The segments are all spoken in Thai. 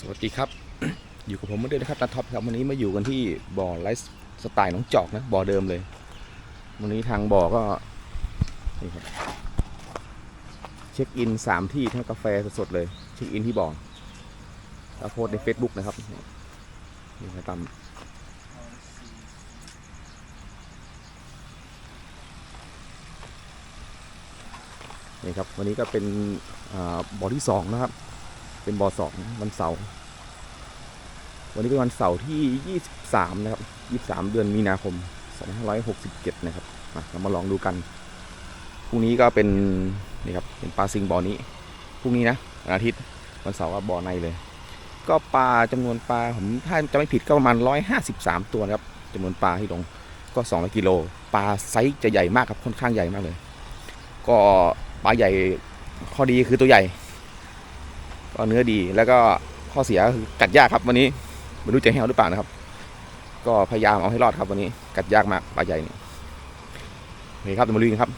สวัสดีครับ อยู่กับผมเหมือนเดิมนะครับนัทท็อปครับวันนี้มาอยู่กันที่บ่อไลฟ์สไตล์น้องจอกนะบ่อเดิมเลย วันนี้ทางบ่อก็นี่ครับเช็คอินสามที่ทั้งกาแฟสดๆเลยเช็คอินที่บ่อแล้วโพสใน Facebook นะครับนี่ครับตามนี่ครับวันนี้ก็เป็นอบ่อที่สองนะครับ เป็นบอสองวันเสาร์วันนี้เป็นวันเสาร์ที่ 23 นะครับ 23 เดือนมีนาคม 2567 นะครับมาเรามาลองดูกัน พรุ่งนี้ก็เป็นนี่ครับ เป็นปลาซิงบ่อนี้ พรุ่งนี้นะวันอาทิตย์ วันเสาร์ว่าบ่อในเลย ก็ปลาจำนวนปลาผมถ้าจะไม่ผิดก็ประมาณ 153 ตัวนะครับจำนวนปลาที่ลงก็ 200กิโล ปลาไซส์จะใหญ่มากครับ ค่อนข้างใหญ่มากเลย ก็ปลาใหญ่ข้อดีคือตัวใหญ่ ก็เนื้อดีแล้วก็ข้อเสียคือกัดยากครับวันนี้ไม่รู้จะแห้วหรือเปล่านะครับ ก็พยายามเอาให้รอดครับวันนี้กัดยากมากปลาใหญ่นี่โอเคครับเดี๋ยวมาลุยกันครับ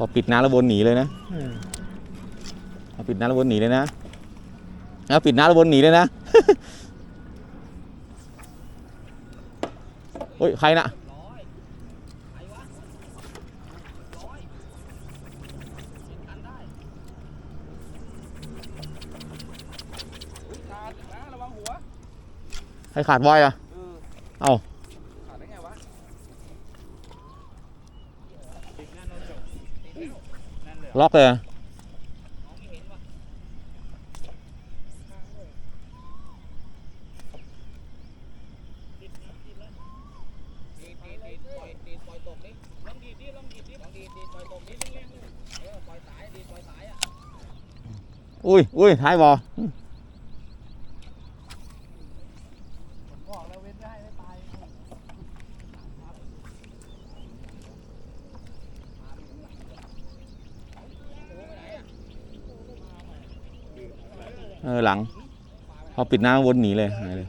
พอปิดน้ำแล้ววนหนีเลยนะพอปิดน้ำแล้ววนหนีเลยนะเอาปิดน้ำแล้ววนหนีเลยนะโอ้ยใครน่ะระวังหัวใครขาดบอยอะ เออเอ้า ขาดได้ไงวะ ล็อกเลยอุ้ยอุ้ยท้ายบองดีดดิลองดีดดิลองดีดดีดปล่อยตกนี่แรงๆเลยเออปล่อยสายดีดปล่อยสายอะ อุ้ยอุ้ยท้ายบอ บอกแล้วเว้นได้ไม่ตาย เอหลัง พอปิดหน้าวนหนีเลยหายเลย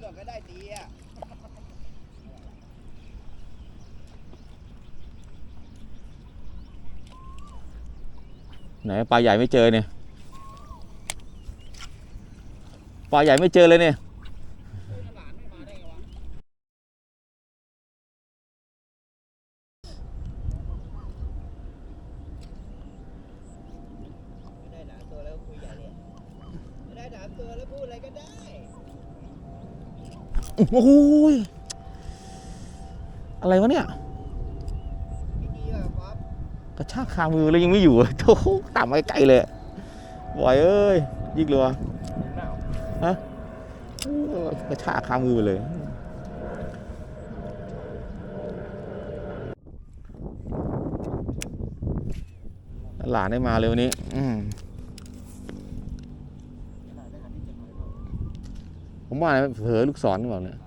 ไหนปลาใหญ่ไม่เจอเนี่ยปลาใหญ่ไม่เจอเลยเนี่ย หลานไม่มาได้ไงวะไม่ได้หลานตัวแล้วคุยใหญ่เลยไม่ได้หลานตัวแล้วพูดอะไรก็ได้ โอ้โหยอะไรวะเนี่ยกระชากคามือแล้วยังไม่อยู่โอ้โหต่ำไปไกลเลยบอยเอ้ยยิกเลยวะฮะกระชากคามือเลย หลานได้มาเลยวันนี้ อืม ผมว่าเผลอลูกศรหรือเปล่าเนี่ย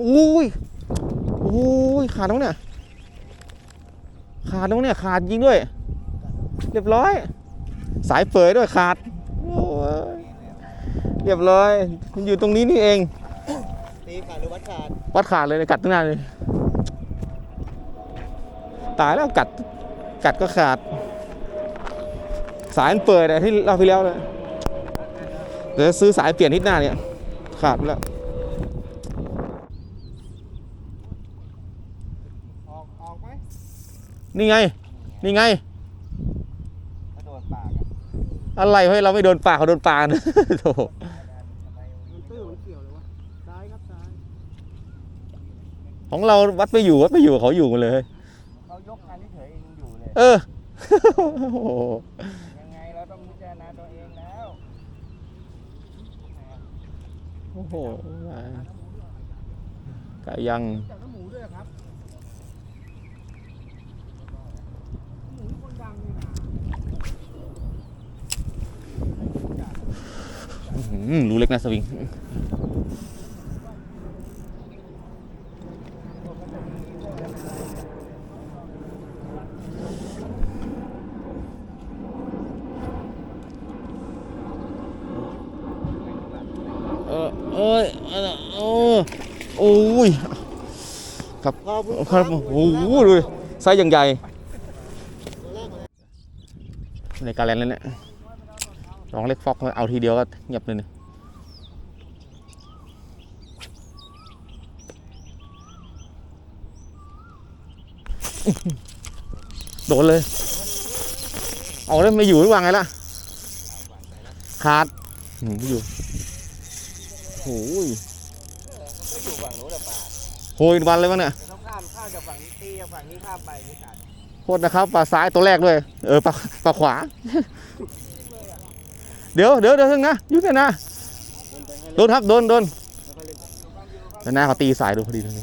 อ้ยโอ้ยขาดแล้วเนี่ย ขาดแล้วเนี่ย ขาดยิงด้วย เรียบร้อย สายเปิดด้วยขาดโอ้ยเรียบร้อยมันอยู่ตรงนี้นี่เองตีขาดหรือวัดขาดวัดขาดเลยกัดตั้งนานเลย ตายแล้วกัดกัดก็ขาด สายมันเปิดอะที่เราไปแล้วเลยเดี๋ยวซื้อสายเปลี่ยนทิศหน้าเนี่ย ขาดไปแล้ว ออกออกไหมนี่ไง นี่ไงอะไรเฮ้ยเราไม่โดนปลาเขาโดนปลานะโถมันตื้อมันเกี่ยวเลยวะ ซ้ายครับซ้าย ของเราวัดไปอยู่วัดไปอยู่เขาอยู่กันเลย เขายกคันเฉยๆเองอยู่เลย เออ โอ้โหยังไงเราต้องพิจารณาตัวเองแล้วโอ้โหไก่ยังจากน้ำหมูด้วยเหรอครับหมูคนดังนี่นะ อื้อหือ รูเล็กนะสวิงเออเอ้ยเออโอ้โอ้ยครับครับโอ้โหดูไซส์อย่างใหญ่ในการแลนด์แล้วเนี่ยลองเล็กฟอกเอาทีเดียวก็เงียบเลยเนี่ย โดนเลยเอาเลยไม่อยู่หรือว่าไงล่ะ ขาดอืมอยู่โอ้ยอยู่ฝั่งนู้นละป่าโหยวันเลยมั้งเนี่ยเขาข้ามข้ามจากฝั่งนี้ตีจากฝั่งนี้ข้ามไปนี่กันโทษนะครับปลาซ้ายตัวแรกด้วย เออปลาปลาขวา เดี๋ยวเดี๋ยวเดี๋ยวนึงนะอยุ่งเนี่ยนะโดนครับโดนโดนแล้วหน้าเขาตีสายดูพอดีเลย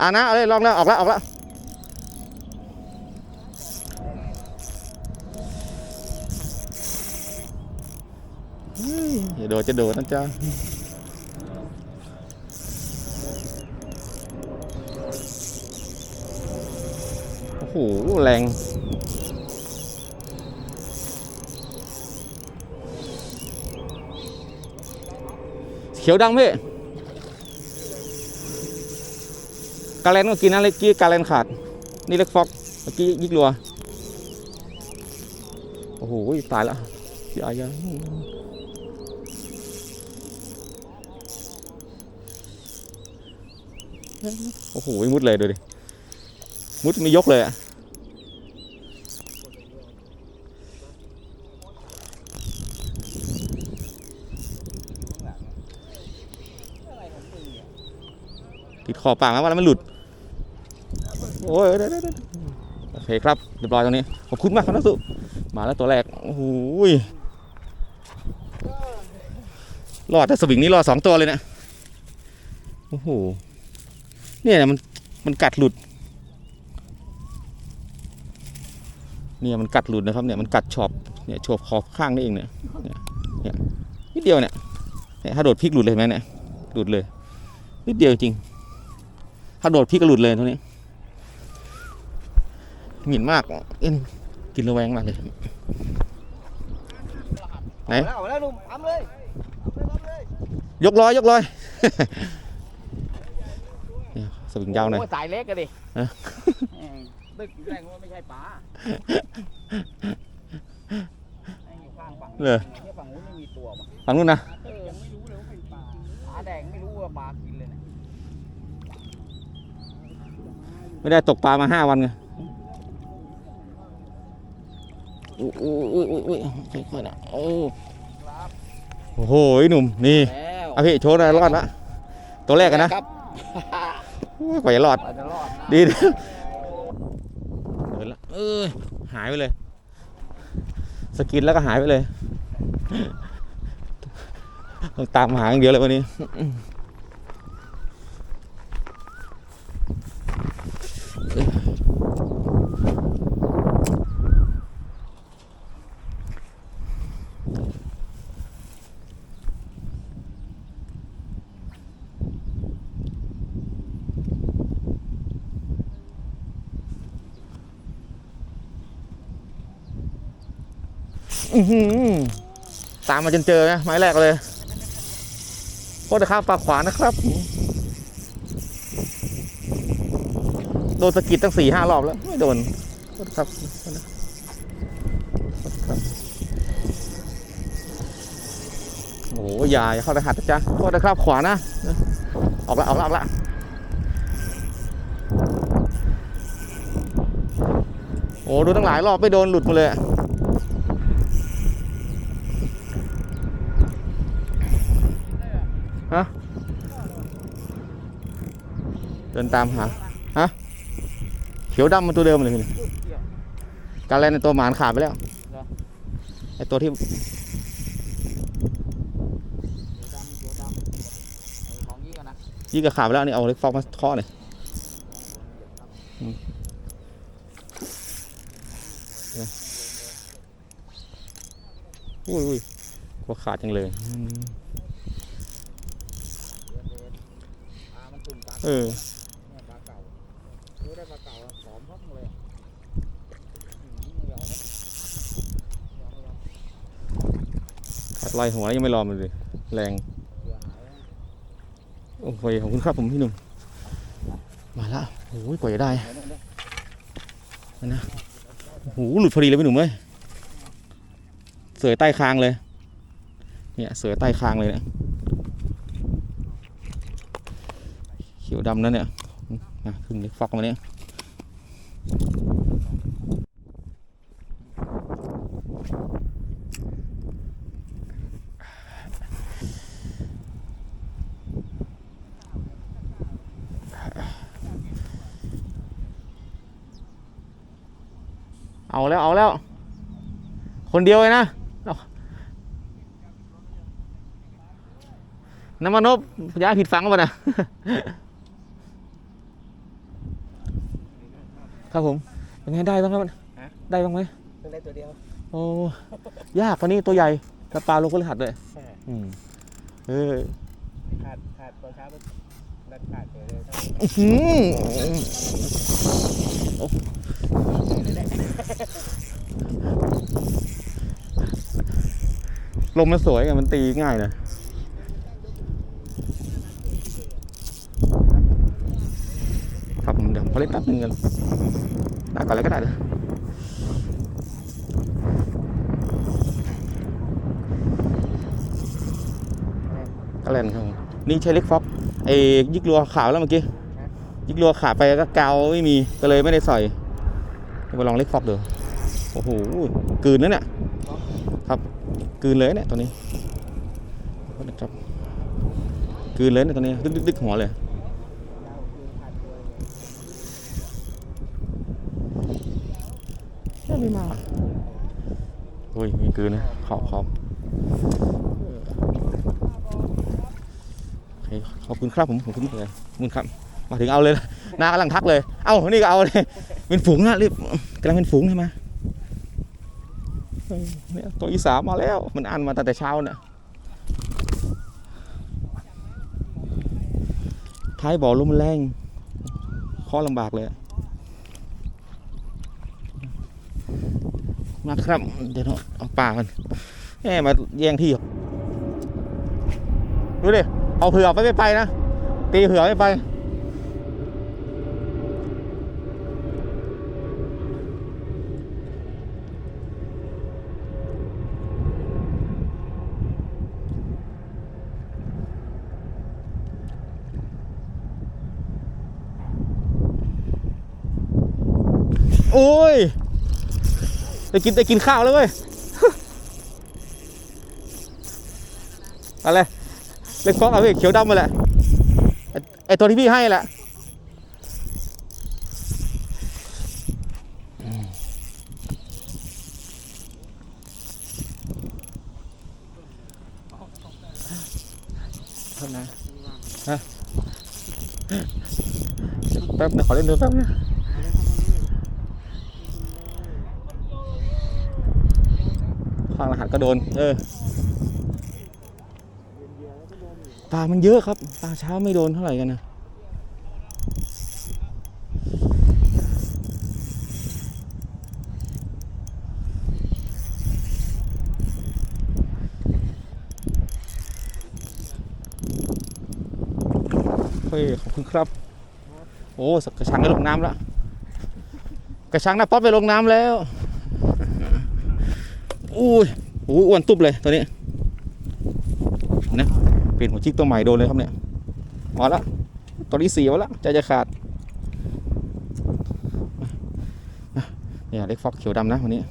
อ่านะเอาเลยลองแล้วออกแล้วออกแล้วเฮ้ย อย่าโดดจะโดดนะจ๊ะโอ้โหแรงเขียวดังพี่กาแลนก็กินนะเล็กกี้กาแลนขาด นี่เล็กฟอกเมื่อกี้ยิกลัว โอ้โหตายแล้วพี่ายะ โอ้โหมุดเลยดูดิ มุดไม่ยกเลยอะติดขอบปากมาว่าแล้วมันหลุด โอ้ยเดี๋ยวเดี๋ยวเดี๋ยวโอเคครับ เรียบร้อยตรงนี้ ขอบคุณมากครับนักสุมาแล้วตัวแรก โอ้โหยรอดแต่สวิงนี่รอดสองตัวเลยนะ โอ้โห เนี่ยมันมันกัดหลุด เนี่ยมันกัดหลุดนะครับเนี่ยมันกัดชอบเนี่ยชอบขอบข้างนี่เองเนี่ยเนี่ยเนี่ยนิดเดียวเนี่ยเนี่ยถ้าโดดพลิกหลุดเลยเห็นไหมเนี่ยหลุดเลยนิดเดียวจริง ถ้าโดดพลิกก็หลุดเลยตรงนี้หมิ่นมากเอ็นกินระแวงมากเลยไหนเอาแล้วเอาแล้วลุงทำเลยทำเลยยกร้อยยกร้อย เนี่ยสวิงยาวหน่อยโอ้สายเล็กกันดิฮะแม่งตึกแรงว่าไม่ใช่ป๋าแม่งอยู่ข้างฝั่งเลยที่ฝั่งนู้นไม่มีตัวว่ะฝั่งนู้นนะเออยังไม่รู้เลยว่าเป็นปลาปลาแดงไม่รู้ว่าปลากินเลยนะไม่ได้ตกปลามาห้าวันไงอุ้ยอุ้ยอุ้ยอุ้ยอุ้ยค่อยๆนะโอ้ครับโอ้โหหนุ่มนี่แล้วเอาพี่โชว์หน่อยรอดละตัวแรกกันนะ ครับโอ้ย กว่าจะรอดกว่าจะรอดนะดีนะเดินละเออหายไปเลย สกินแล้วก็หายไปเลย ต้องตามหาอย่างเดียวเลยวันนี้ อื้อหือตามมาจนเจอนะไม้แรกเลยโคตรข้ามปากขวานะครับ โดนสะกิดตั้งสี่ห้ารอบแล้ว ไม่โดนโทษครับโทษนะครับโอ้โหยาอย่าเข้าไปหัดจ๊ะโทษนะครับขวานะ ออกละออกละออกละโอ้ดูตั้งหลายรอบไม่โดนหลุดมาเลยอะ เดินตามหาฮะเขียวดำมันตัวเดิมเลยนี่การแลนในตัวหมานขาดไปแล้วไอตัวที่เขียวดำเขียวดำเออของยี่กันนะยี่ก็ขาดไปแล้วนี่เอาเล็กฟอกมาเคาะหน่อยอืมเนี่ยอุ้ยอุ้ยกลัวขาดจังเลยอืมปลามันตุ่มปลาเออ เนี่ยปลาเก่ารู้ได้ปลาเก่าอะผอมพักเลยอืมเหนียวนะเหนียวเหนียว ขาด ลายหัวยังไม่รอมันเลยแรง โอ้โหขอบคุณครับผมพี่หนุ่ม มาละโอ้ยกว่าจะได้เดี๋ยวเดี๋ยวนะโอ้โหหลุดพอดีเลยพี่หนุ่มเอ้ยเสือใต้คางเลย เนี่ยเสือใต้คางเลยเนี่ยเขียวดำนั่นเนี่ยมาขึ้นเล็กฟอกมาเนี่ย แล้วเอาแล้ว คนเดียวเลยนะเอาน้ำมันนบย้ายผิดฝังป่ะนะครับผมเป็นไงได้บ้างครับได้บ้างไหมเพิ่งได้ตัวเดียวโอ้ยากกว่านี้ตัวใหญ่กระปลาลงก็เลยหัดเลยใช่อืมเออขาดขาดตอนเช้าก็นัดขาดเลยเลยอื้อหือ ลมมันสวยไงมันตีง่ายนะครับเดี๋ยวผมขอเล่นแป๊บนึงกันได้ก่อนเลยก็ได้เลยก็เล่นครับผมนี่ใช้เล็กฟ็อกไอ้ยิกลัวขาวแล้วเมื่อกี้ ยิกลัวขาดไปก็กาวไม่มี ก็เลยไม่ได้ใส่ มาลองเล็กฟอกดูโอ้โหกืนนั่นเนี่ยครับกืนเลยเนี่ยตัวนี้ครับกืนเลยเนี่ยตัวนี้ดึกดึกดึกหัวเลยยาวคือขาดตัวเลยไม่มาโอ้ยมีกืนนะขอบขอบขอบคุณครับผมขอบคุณเลยขอบคุณครับ มาถึงเอาเลยนะนากำลังทักเลย เอ้านี่ก็เอาเลยเป็นฝูงนะรีบกำลังเป็นฝูงใช่ไหมเนี่ยตัวอีสามมาแล้ว มันอันมาตั้งแต่เช้าเนี่ยท้ายบ่อลมมันแรงข้อลำบากเลยมาครับ เดี๋ยวเราเอาป่ามันแหมมาแย่งที่ดูดิเอาเผื่อไปไม่ไปนะตีเผื่อไม่ไป โอ้ย ได้กินได้กินข้าวแล้วเว้ยอะไรเล็กฟอกเอาพี่เขียวดำมาแหละไอ้ไอตัวที่พี่ให้แหละเท่านะฮะแป๊บนะขอเล่นดูแป๊บนะ ข้างรหัส ก็โดน เออปลามันเยอะครับปลาเช้าไม่โดนเท่าไหร่กันนะเฮ้ยขอบคุณครับ โอ้สกกระชังได้ลงน้ำแล้ว กระชังหน้าป๊อปไปลงน้ำแล้ว อุ้ย โอ้อ้วนตุบเลยตัวนี้นะเปลี่ยนหัวชิกตัวใหม่โดนเลยครับเนี่ยมาละตัวนี้สี่มาละใจจะขาดเนี่ยเล็กฟอกเขียวดำนะวันนี้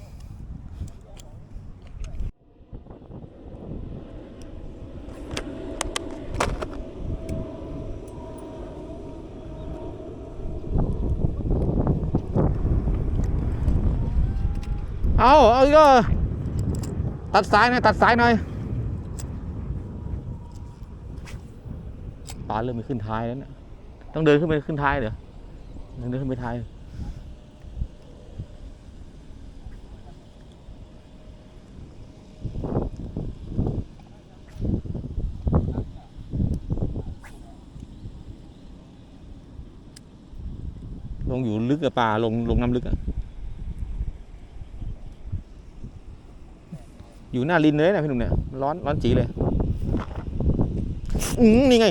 เอาเอาอีกแล้ว ตัดสายหน่อยตัดสายหน่อยปลาเริ่มไปขึ้นท้ายแล้วเนี่ยต้องเดินขึ้นไปขึ้นท้ายเหรอเดินขึ้นไปท้ายลงอยู่ลึกกับปลาลงลงน้ำลึกอะ อยู่หน้าลินเลยนะพี่หนุ่มเนี่ยร้อนร้อนจีเลยอืมนี่ไง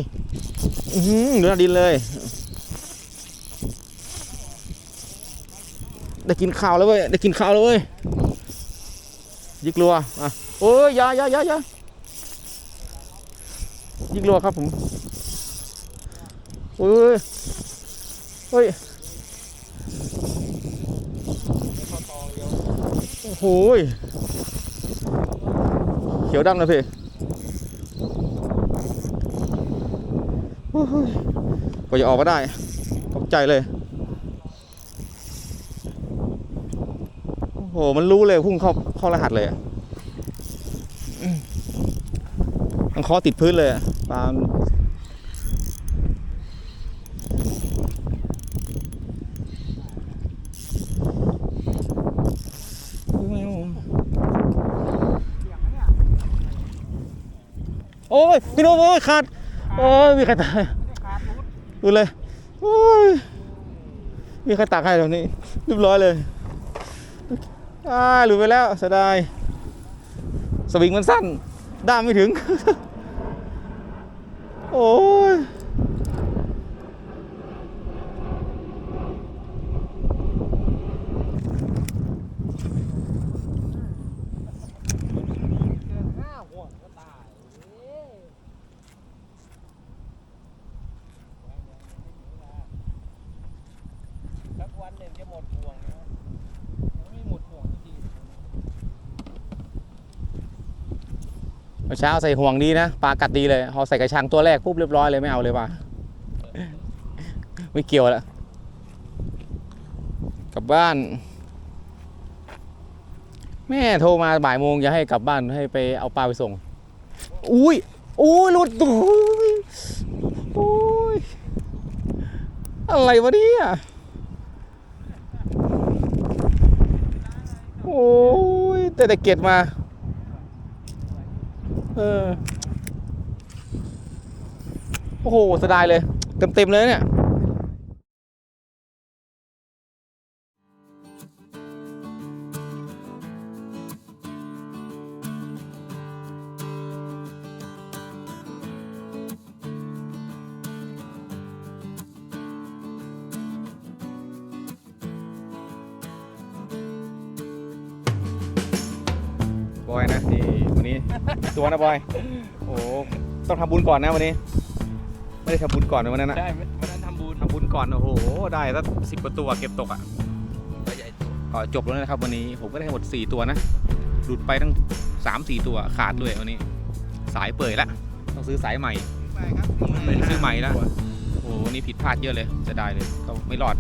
อืมอยู่หน้าดินเลย ได้กินข้าวแล้วเว้ยได้กินข้าวแล้วเว้ยยิกลัวอะโอ้ยยายายายายิกลัวครับผมโอ้ยเฮ้ยโอ้โหย ขียวดำเลยพี่โอ้โหยกว่าจะออกมาได้ตกใจเลย โอ้โห มันรู้เลยพุ่งเข้าเข้ารหัสเลยอะมันคอติดพื้นเลยปลามันโอ้ย พี่โน้ตโอ้ยขาดโอ้ยมีใครตายดูเลยโอ้ยมีใครตักให้ตรงนี้เรียบร้อยเลยอ่าหลุดไปแล้วเสียดายสวิงมันสั้นด้ามไม่ถึง โอ้ย เกินห้าห่วงก็ตายเอ้ยสักวันหนึ่งจะหมดห่วงนะยังไม่หมดห่วงที เช้าใส่ห่วงดีนะปลากัดดีเลยพอใส่กระชังตัวแรกปุ๊บเรียบร้อยเลยไม่เอาเลยว่ะไม่เกี่ยวแล้วกลับบ้าน แม่โทรมาบ่ายโมงจะให้กลับบ้านให้ไปเอาปลาไปส่ง อุ้ยอุ้ยหลุดโอ้ยโอ้ยอะไรวะเนี่ยโอ้ยแต่แต่เก็ดมา เออ โอ้โหเสียดายเลย เต็มเต็มๆเลยเนี่ยบอยนะนี่ นนี้ ตัวนะบอย โอ้ต้องทำบุญก่อนนะวันนี้ ไม่ได้ทำบุญก่อนนะวันนั้นนะใช่วันนั้นทำบุญทำบุญก่อน โอ้โห ได้สักสิบกว่าตัวเก็บตกอะตัวใหญ่ตัวก็จบแล้วนะครับวันนี้ผมก็ได้ทั้งหมด 4 ตัวนะหลุดไปตั้ง 3 4 ตัวขาดด้วยวันนี้ สายเปิดละต้องซื้อสายใหม่ไปครับซื้อใหม่แล้วโอ้โหวันนี้ผิดพลาดเยอะเลยจะได้เลยก็ไม่รอด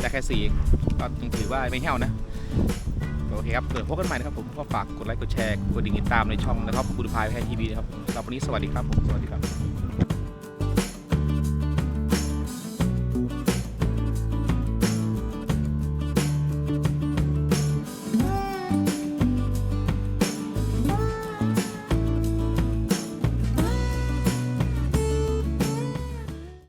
ได้แค่สี่ก็ยังถือว่าไม่แห้วนะโอเคครับเกิดพบกันใหม่นะครับผมก็ฝากกดไลค์กดแชร์กดติดตามในช่องนะครับบุรพายแพทย์ทีวีนะครับสำหรับวันนี้สวัสดีครับผมสวัสดีครับ